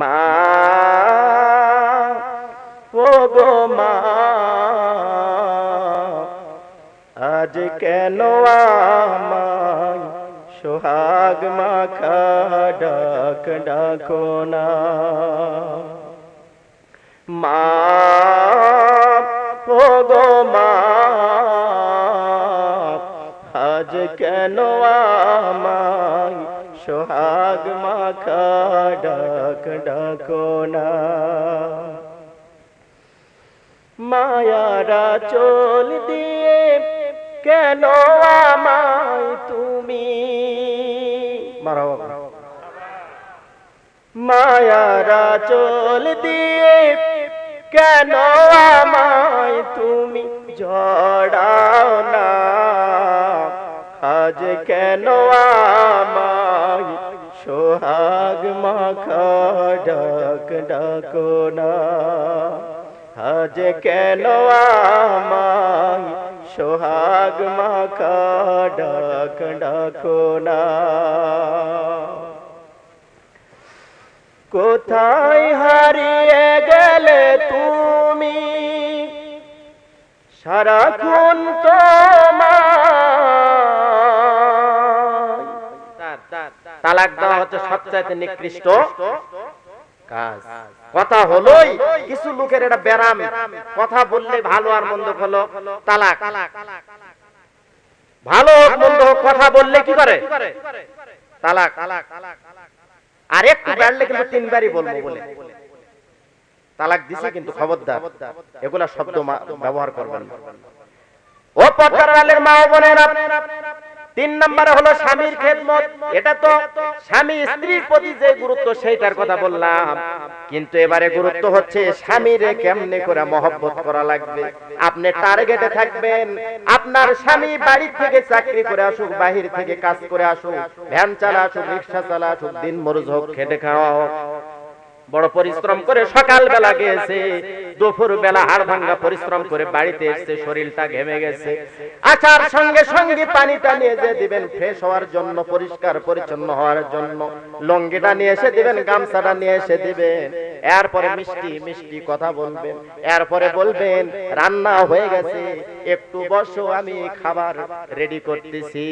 মা, ও মা, আজ কেন আমায় সোহাগ মাখা ডাক ডাকো না? মা, ও মা, আজ কেন আমায় সোহাগ মাখা ডাক ডাকো না। মায়ারা চোল দিয়ে কেন আমায় তুমি? মায়ারা চোল দিয়ে কেন আমায় তুমি? জড়াও না। আজ কেন আমায় সোহাগ মাখা ডাক ডাকো না? আজ কেন আমায় সোহাগ মাখা ডাক ডাকো না? কোথায় হারিয়ে গেলে তুমি? সারাক্ষণ তোমায় তালাক দেওয়া হচ্ছে সবচাইতে নিকৃষ্ট কথা হলোই কিছু লোকের এটা ব্যারাম কথা বললে ভালো আর মন্দ হলো তালাক। ভালো হোক, মন্দ হোক, কথা বললে কি করে? তালাক। আর একটু বাড়লে কিন্তু তিনবারই বলব বলে। তালাক দিছে কিন্তু খবরদার। এগুলা শব্দ ব্যবহার করবেন ও পর্দার মা বোনেরা তিন নম্বরে হলো স্বামীর খেদমত। এটা তো স্বামী স্ত্রীর প্রতি যে গুরুত্ব, সেইটার কথা বললাম। কিন্তু এবারে গুরুত্ব হচ্ছে স্বামীরে কেমনে করে মহব্বত করা লাগবে? আপনি টার্গেটে থাকবেন। আপনার স্বামী বাড়ি থেকে চাকরি করে আসুক, বাহির থেকে কাজ করে আসুক, ভ্যান চালা আসুক রিক্সা চালা আসুক দিন মরুজ হোক, খেটে খাওয়া হোক। বড় পরিশ্রম করে সকাল বেলা গেছে দুপুর বেলা হাড় ভাঙ্গা পরিশ্রম করে বাড়িতে এসেছে শরীরটা ঘেমে গেছে। আচার সঙ্গে সঙ্গে পানিটা নিয়ে যে দিবেন, ফ্রেশ হওয়ার জন্য, পরিষ্কার পরিচ্ছন্ন হওয়ার জন্য। লঙ্গিটা নিয়ে এসে দিবেন, গামছাটা নিয়ে এসে দিবেন। এরপরে মিষ্টি মিষ্টি কথা বলবেন। এরপরে বলবেন, রান্না হয়ে গেছে, একটু বসো, আমি খাবার রেডি করতেছি।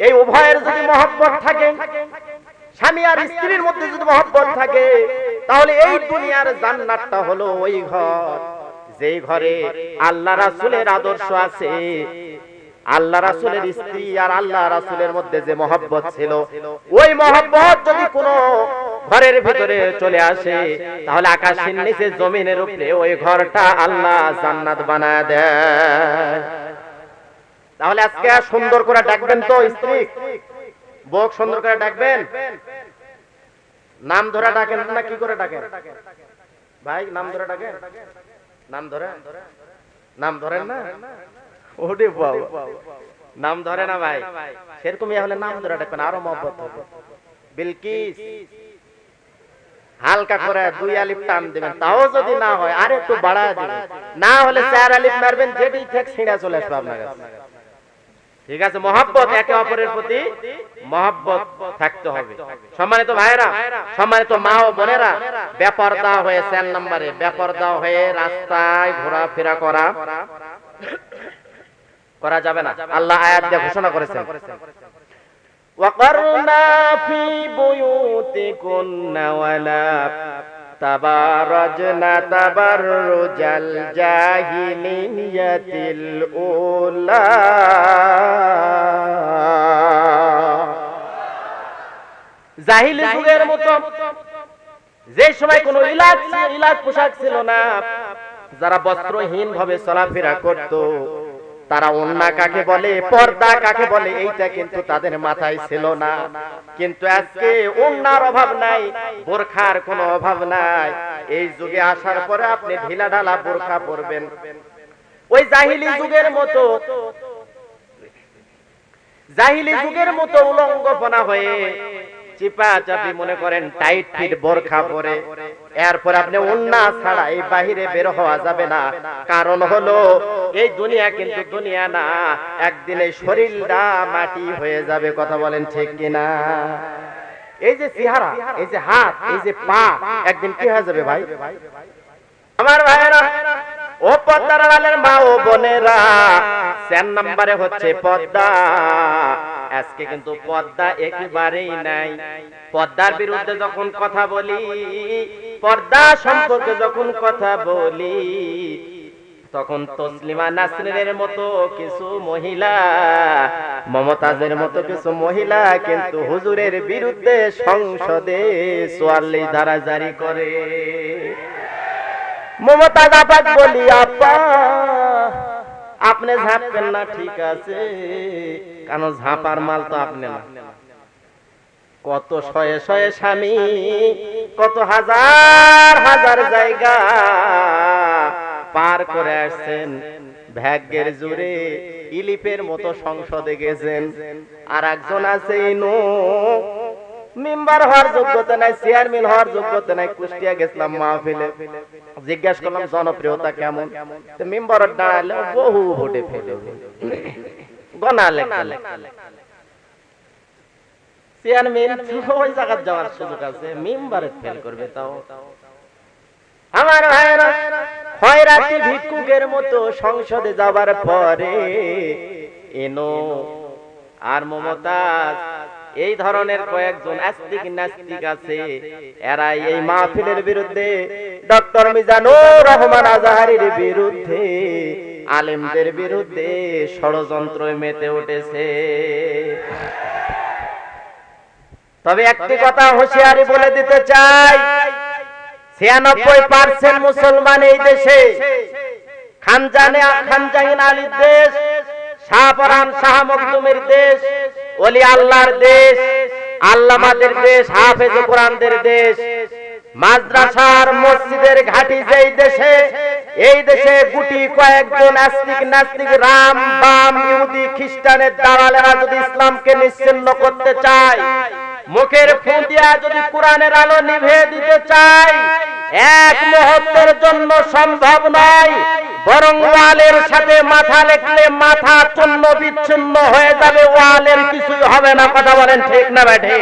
এই উভয়ের যদি মহব্বত থাকে, স্বামী আর স্ত্রীর মধ্যে যদি মহব্বত থাকে, তাহলে এই দুনিয়ার জান্নাতটা হলো ওই ঘর। যেই ঘরে আল্লাহ রাসূলের আদর্শ আছে, আল্লাহ রাসূলের স্ত্রী আর আল্লাহ রাসূলের মধ্যে যে মহব্বত ছিল, ওই মহব্বত যদি কোনো ঘরের ভিতরে চলে আসে, তাহলে আকাশের নিচে জমিনের উপরে ওই ঘরটা আল্লাহ জান্নাত বানায় দেয়। তাহলে আজকে সুন্দর করে ডাকবেন তো স্ত্রী। বউক সুন্দর করে ডাকবেন। নাম ধরে ডাকেন না কি করে ডাকেন? ভাই নাম ধরে ডাকেন। নাম ধরে? নাম ধরেন না? ওরে বাবা। নাম ধরে না ভাই। সেরকমই হলে নাম ধরে ডাকবেন আরও মহব্বত হবে। বিলকিস। হালকা করে দুই আলিফ টান দিবেন। তাও যদি না হয় আর একটু বাড়ায় দিবেন। না হলে চার আলিফ মারবেন যেটি থেকে ছিঁড়া চলে আসবে আপনার কাছে। ঠিক আছে মহাব্বত একে অপরের প্রতি মহাব্বত থাকতে হবে সম্মানিত ভাইরা সম্মানিত মা ও বোনেরা বেপরদা হয়ে চার নম্বরে বেপরদা হয়ে রাস্তায় ঘোরাফেরা করা করা যাবে না আল্লাহ আয়াত দিয়ে ঘোষণা করেছেন وقرنا في بيوتكن ولا تبارجن تبرج الجاهلية الأولى জাহিলি যুগের মতো যে সময় কোনো ইলাজ ইলাজ পোশাক ছিল না যারা বস্ত্রহীন ভাবে চলাফেরা করত তারা অন্যা কাকে বলে, পর্দা কাকে বলে, এইটা কিন্তু তাদের মাথায় ছিল না। কিন্তু আজকে অন্যার অভাব নাই, বোরখার কোনো অভাব নাই। এই যুগে আসার পরে আপনি ঢিলা ঢালা বোরখা পরবেন। ওই জাহিলি যুগের মতো, জাহিলি যুগের মতো উলঙ্গপনা হয়ে চিপা চাপি মনে করেন টাইট ফিট বোরখা পরে। এরপর আপনি উন্না ছাড়া এই বাহিরে বের হওয়া যাবে না। কারণ হলো এই দুনিয়া কিন্তু দুনিয়া না। একদিন এই শরীরটা মাটি হয়ে যাবে কথা বলেন ঠিক কিনা? এই যে চেহারা এই যে হাত এই যে পা একদিন কি হয়ে যাবে ভাই? আমার ভাইরা ও পদ্মার মা ও বোনেরা চার নম্বরে হচ্ছে পদ্মা। আজকে কিন্তু পদ্মা একেবারেই নাই। পদ্মার বিরুদ্ধে যখন কথা বলি পর্দা সম্পর্কে যখন কথা বলি, তখন তসলিমা নাসরিনের মতো কিছু মহিলা, মমতাজের মতো কিছু মহিলা কিন্তু হুজুরের বিরুদ্ধে সংসদে চুয়াল্লিশ ধারা জারি করে। মমতাজ আপাক বলি, আপা আপনি ঝাঁপবেন না, ঠিক আছে। কারণ ঝাঁপার মাল তো আপনি না। কত শয়ে শয়ে স্বামী, কত হাজার হাজার জায়গা পার করে আসছেন। ভাগ্যের জোরে ইলিপের মতো সংসদে গেছেন। আর একজন আছে ইনু মেম্বার হওয়ার যোগ্যতা নাই, চেয়ারম্যান হওয়ার যোগ্যতা নাই, কুষ্টিয়া গেছিলাম মাহফিলে। জিজ্ঞাসা করলাম, জনপ্রিয়তা কেমন? তো মেম্বার দাঁড়ালে বহু ভোটে ফেলে। গনা লেখা। চেয়ারম্যান ওই জায়গা যাওয়ার সুযোগ আছে মেম্বারে ফেল করবে তাও। আমার ভাইরা খয়রাতি ভিক্ষুকের মতো সংসদে যাবার পরে এনো আর মমতাজ এই ধরনের কয়েকজন আস্তিক নাস্তিক আছে। এরা এই মাহফিলের বিরুদ্ধে ডক্টর মিজানুর রহমান আজাহারির বিরুদ্ধে আলেমদের বিরুদ্ধে ষড়যন্ত্র মেতে উঠেছে। তবে একটি কথা হুঁশিয়ারি বলে দিতে চাই, ছিয়ানব্বই পার্সেন্ট মুসলমান এই দেশে, খানজানে খানজাহিন আলীর দেশ শাহ শাহপরান শাহ মখদুমের দেশ ওলি আল্লাহর দেশ, আল্লামাদের দেশ, হাফেজ কোরআনদের দেশ। মাদ্রাসার মসজিদের ঘাটি যেই দেশে, এই দেশে গুটি কয়েকজন আস্তিক নাস্তিক রাম, বাম, ইহুদি, খ্রিস্টানের দালালেরা যদি ইসলামকে নিশ্চিন্ন করতে চায়, মুখের ফু দিয়া যদি কোরআনের আলো নিভে দিতে চায় এক মুহূর্তের জন্য সম্ভব নয়, বরং ওয়ালের সাথে মাথা লেখলে মাথা চূন্য বিচ্ছিন্ন হয়ে যাবে, ওয়ালের কিছুই হবে না, কথা বলেন ঠিক না ব্যাঠে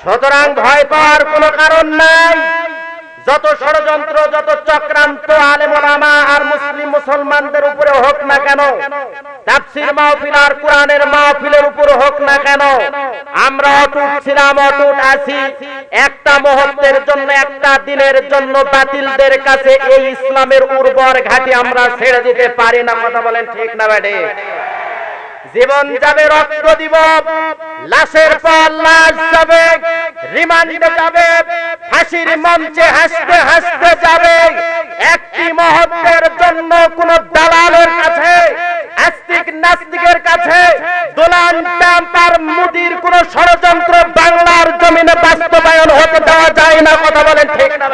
সুতরাং ভয় পাওয়ার কোনো কারণ নাই। যত ষড়যন্ত্র, যত চক্রান্ত, আলেমা আর মুসলিম মুসলমানদের উপরে হোক না কেন, তাফসির মাহফিল আর কোরআনের মাহফিলের উপর হোক না কেন আমরা অটুট ছিলাম, অটুট আছি। একটা মুহূর্তের জন্য, একটা দিনের জন্য বাতিলদের কাছে এই ইসলামের উর্বর ঘাটি আমরা ছেড়ে দিতে পারি না। কথা বলেন ঠিক না, ব্যাডে? জীবন যাবে, রক্ত দিব। লাশের পর লাশ যাবে, রিমান্ডে যাবে হাসির মঞ্চে হাসতে হাসতে যাবে। একটি মুহূর্তের জন্য কোন দালালের কাছে, আস্তিক নাস্তিকের কাছে দোলান তার মুদির কোন ষড়যন্ত্র বাংলার জমিনে বাস্তবায়ন হতে দেওয়া যায় না, কথা বলেন ঠিক না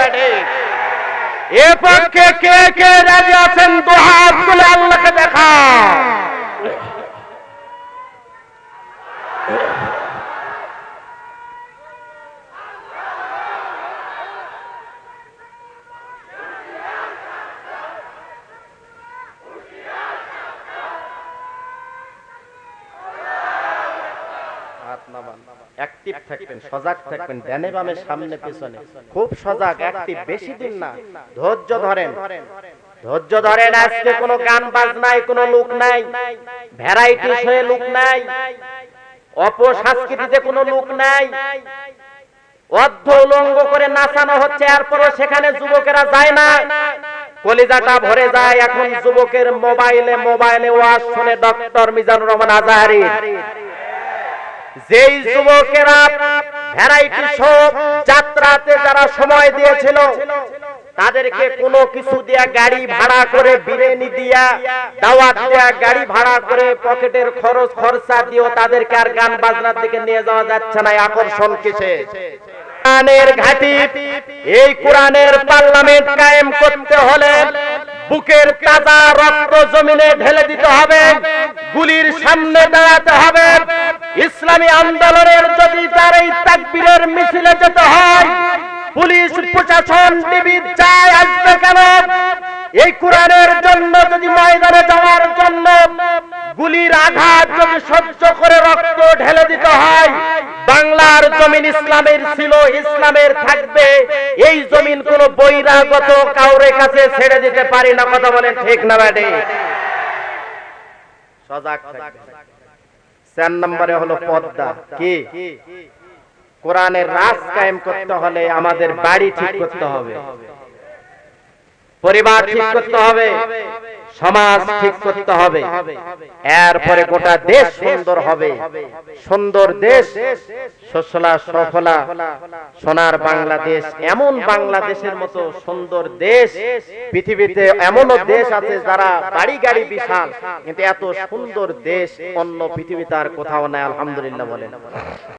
এ পক্ষে কে কে রাজি আছেন? হাত তুলে আল্লাহকে অ্যাক্টিভ থাকবেন সজাগ থাকবেন ডানে বামে সামনে পেছনে। খুব সজাগ অ্যাক্টিভ বেশি দিন না। ধৈর্য ধরেন। ধৈর্য ধরেন আজকে কোনো গান বাজনায় কোনো লোক নাই। ভ্যারাইটি হয়ে লোক নাই। অপসংস্কৃতিতে কোনো লোক নাই। অর্ধ উলঙ্গ করে নাচানো হচ্ছে এরপরও সেখানে যুবকেরা যায় না। কলিজাটা ভরে যায়। এখন যুবকের মোবাইলে মোবাইলে ওয়াজ শুনে ডক্টর মিজানুর রহমান আজাহারি। যেই যুবকেরা ভ্যারাইটি শো যাত্রাতে যারা সময় দিয়েছিল তাদেরকে কোনো কিছু দিয়া গাড়ি ভাড়া করে বিরিয়ানি দিয়া দাওয়াত দেয়া গাড়ি ভাড়া করে পকেটের খরচ খরচা দিয়েও তাদেরকে আর গান বাজনার দিকে নিয়ে যাওয়া যাচ্ছে না আকর্ষণ কিসে? কোরআনের ঘাটি এই কোরআনের পার্লামেন্ট কায়েম করতে হলে বুকের তাজা রক্ত জমিনে ঢেলে দিতে হবে। গুলির সামনে দাঁড়াতে হবে। ইসলামী আন্দোলনের যদি তার এই তাকবীরের মিছিলে যেতে হয়, পুলিশ প্রশাসন টিভি চায় আসবে কেন? এই কোরআনের জন্য যদি ময়দানে যাওয়ার জন্য গুলির আঘাত যদি সহ্য করে রক্ত ঢেলে দিতে হয়, বাংলার জমিন ইসলামের ছিল, ইসলামের থাকবে। এই জমিন কোন বৈরাগত কাউরে কাছে ছেড়ে দিতে পারি না, কথা বলেন ঠিক না ব্যাটে সজাগ চার নম্বরে হলো পদ্মা। কি? কোরআনের রাজ কায়েম করতে হলে আমাদের বাড়ি ঠিক করতে হবে। পরিবার ঠিক করতে হবে, সমাজ ঠিক করতে হবে। এরপরে গোটা দেশ সুন্দর হবে। সুন্দর দেশ সসলা সফলা, সোনার বাংলাদেশ, এমন বাংলাদেশের মতো সুন্দর দেশ, পৃথিবীতে এমনও দেশ আছে যারা বাড়ি গাড়ি বিশাল, কিন্তু এত সুন্দর দেশ অন্য পৃথিবীতে আর কোথাও নাই, আলহামদুলিল্লাহ বলেন।